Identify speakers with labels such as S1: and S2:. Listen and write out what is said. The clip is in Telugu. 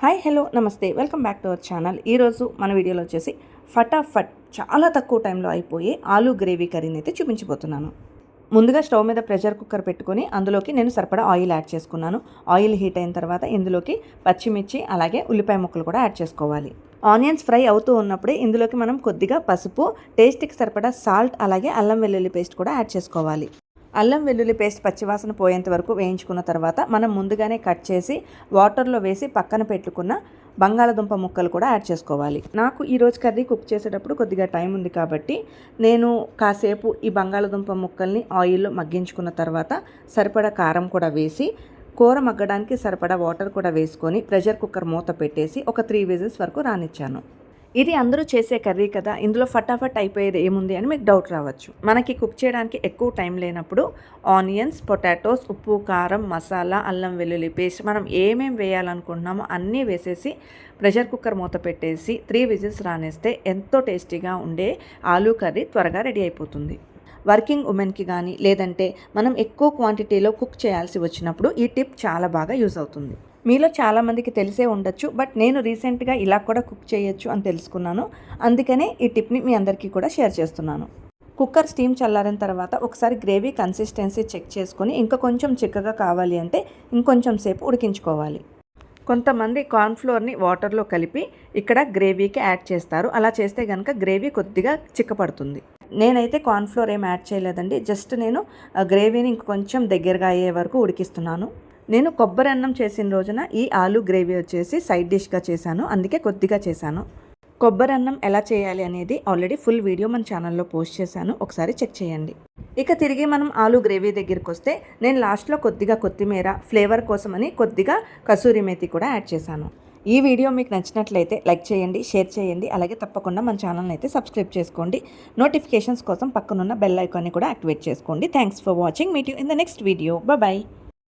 S1: హాయ్ హలో నమస్తే. Welcome back to our channel. ఈరోజు మన వీడియోలో వచ్చేసి ఫటాఫట్ చాలా తక్కువ టైంలో అయిపోయే ఆలూ గ్రేవీ కర్రీని అయితే చూపించబోతున్నాను. ముందుగా స్టవ్ మీద ప్రెషర్ కుక్కర్ పెట్టుకొని అందులోకి నేను సరిపడా ఆయిల్ యాడ్ చేసుకున్నాను. ఆయిల్ హీట్ అయిన తర్వాత ఇందులోకి పచ్చిమిర్చి అలాగే ఉల్లిపాయ ముక్కలు కూడా యాడ్ చేసుకోవాలి. ఆనియన్స్ ఫ్రై అవుతూ ఉన్నప్పుడే ఇందులోకి మనం కొద్దిగా పసుపు టేస్ట్కి సరిపడా సాల్ట్ అలాగే అల్లం వెల్లుల్లి పేస్ట్ కూడా యాడ్ చేసుకోవాలి. అల్లం వెల్లుల్లి పేస్ట్ పచ్చివాసన పోయేంత వరకు వేయించుకున్న తర్వాత మనం ముందుగానే కట్ చేసి వాటర్లో వేసి పక్కన పెట్టుకున్న బంగాళదుంప ముక్కలు కూడా యాడ్ చేసుకోవాలి. నాకు ఈరోజు కర్రీ కుక్ చేసేటప్పుడు కొద్దిగా టైం ఉంది కాబట్టి నేను కాసేపు ఈ బంగాళదుంప ముక్కల్ని ఆయిల్లో మగ్గించుకున్న తర్వాత సరిపడా కారం కూడా వేసి కూర మగ్గడానికి సరిపడా వాటర్ కూడా వేసుకొని ప్రెషర్ కుక్కర్ మూత పెట్టేసి ఒక త్రీ విజిల్స్ వరకు రానిచ్చాను. ఇది అందరూ చేసే కర్రీ కదా ఇందులో ఫటాఫట్ అయిపోయేది ఏముంది అని మీకు డౌట్ రావచ్చు. మనకి కుక్ చేయడానికి ఎక్కువ టైం లేనప్పుడు ఆనియన్స్ పొటాటోస్ ఉప్పు కారం మసాలా అల్లం వెల్లుల్లి పేస్ట్ మనం ఏమేం వేయాలనుకుంటున్నామో అన్నీ వేసేసి ప్రెషర్ కుక్కర్ మూత పెట్టేసి త్రీ విజిల్స్ రానేస్తే ఎంతో టేస్టీగా ఉండే ఆలూ కర్రీ త్వరగా రెడీ అయిపోతుంది. వర్కింగ్ ఉమెన్కి కానీ లేదంటే మనం ఎక్కువ క్వాంటిటీలో కుక్ చేయాల్సి వచ్చినప్పుడు ఈ టిప్ చాలా బాగా యూస్ అవుతుంది. మీలో చాలామందికి తెలిసే ఉండొచ్చు బట్ నేను రీసెంట్గా ఇలా కూడా కుక్ చేయొచ్చు అని తెలుసుకున్నాను. అందుకనే ఈ టిప్ని మీ అందరికీ కూడా షేర్ చేస్తున్నాను. కుక్కర్ స్టీమ్ చల్లారిన తర్వాత ఒకసారి గ్రేవీ కన్సిస్టెన్సీ చెక్ చేసుకొని ఇంకా కొంచెం చిక్కగా కావాలి అంటే ఇంకొంచెం సేపు ఉడికించుకోవాలి. కొంతమంది కార్న్ఫ్లోర్ని వాటర్లో కలిపి ఇక్కడ గ్రేవీకి యాడ్ చేస్తారు. అలా చేస్తే కనుక గ్రేవీ కొద్దిగా చిక్కపడుతుంది. నేనైతే కార్న్ఫ్లోర్ ఏం యాడ్ చేయలేదండి. జస్ట్ నేను గ్రేవీని ఇంకొంచెం దగ్గరగా అయ్యే వరకు ఉడికిస్తున్నాను. నేను కొబ్బరి అన్నం చేసిన రోజున ఈ ఆలు గ్రేవీ వచ్చేసి సైడ్ డిష్గా చేశాను. అందుకే కొద్దిగా చేశాను. కొబ్బరి అన్నం ఎలా చేయాలి అనేది ఆల్రెడీ ఫుల్ వీడియో మన ఛానల్లో పోస్ట్ చేశాను. ఒకసారి చెక్ చేయండి. ఇక తిరిగి మనం ఆలు గ్రేవీ దగ్గరికి వస్తే నేను లాస్ట్లో కొద్దిగా కొత్తిమీర ఫ్లేవర్ కోసమని కొద్దిగా కసూరి మేతి కూడా యాడ్ చేశాను. ఈ వీడియో మీకు నచ్చినట్లయితే లైక్ చేయండి షేర్ చేయండి అలాగే తప్పకుండా మన ఛానల్ని అయితే సబ్స్క్రైబ్ చేసుకోండి. నోటిఫికేషన్స్ కోసం పక్కనున్న బెల్ ఐకాన్ని కూడా యాక్టివేట్ చేసుకోండి. Thanks for watching. Meet you in the next video. Bye